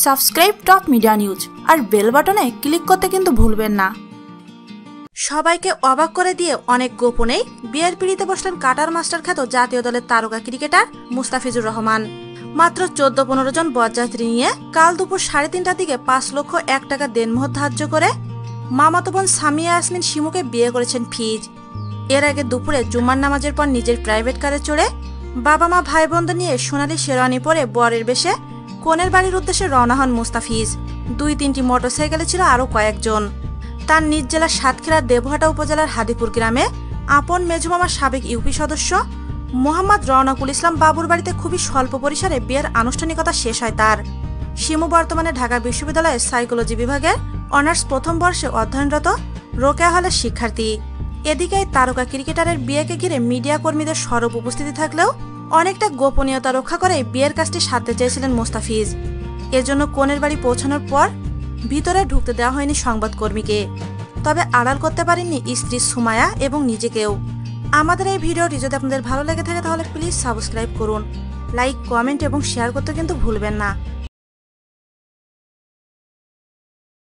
Subscribe top media news আর bell বাটনে click করতে কিন্তু ভুলবেন না। সবাইকে অবাক করে দিয়ে অনেক গোপনেই বিয়ের পিড়িতে বসলেন কাটার মাস্টার খ্যাত জাতীয় দলের তারকা ক্রিকেটার মুস্তাফিজুর রহমান। মাত্র চোদ্দ পনেরো জন বরযাত্রী নিয়ে কাল দুপুর সাড়ে তিনটার দিকে পাঁচ লক্ষ এক টাকা দেনমোহর ধার্য করে মামাতো বোন সামিয়া ইয়াসমিন শিমুকে বিয়ে করেছেন ফিজ। এর আগে দুপুরে জুম্মার নামাজের পর নিজের প্রাইভেট কারে চড়ে বাবা মা ভাই বোনদের নিয়ে সোনালি শেরওয়ানি পরে বরের বেশে কনের বাড়ির উদ্দেশ্যে রওনা হন মুস্তাফিজ। দুই তিনটি মোটরসাইকেলে ছিল আরও কয়েকজন। তার নিজ জেলার সাতক্ষীরার দেবহাটা উপজেলার হাদিপুর গ্রামে আপন মেজমামার সাবেক ইউপি সদস্য মোহাম্মদ রওনাকুল ইসলাম বাবুর বাড়িতে খুবই স্বল্প পরিসরে বিয়ের আনুষ্ঠানিকতা শেষ হয় তার। শিমু বর্তমানে ঢাকা বিশ্ববিদ্যালয়ের সাইকোলজি বিভাগের অনার্স প্রথম বর্ষে অধ্যয়নরত রোকেয়া হলের শিক্ষার্থী। এদিকে তারকা ক্রিকেটারের বিয়েকে ঘিরে মিডিয়া কর্মীদের সরব উপস্থিতি থাকলেও অনেকটা গোপনীয়তা রক্ষা করে বিয়ের কাজটি সারতে চেয়েছিলেন মোস্তাফিজ। এজন্য কনের বাড়ি পৌঁছানোর পর ভিতরে ঢুকতে দেওয়া হয়নি সংবাদকর্মীকে। তবে আড়াল করতে পারেননি স্ত্রী সুমায়া এবং নিজেকেও। আমাদের এই ভিডিওটি যদি আপনাদের ভালো লেগে থাকে তাহলে প্লিজ সাবস্ক্রাইব করুন। লাইক কমেন্ট এবং শেয়ার করতে কিন্তু ভুলবেন না।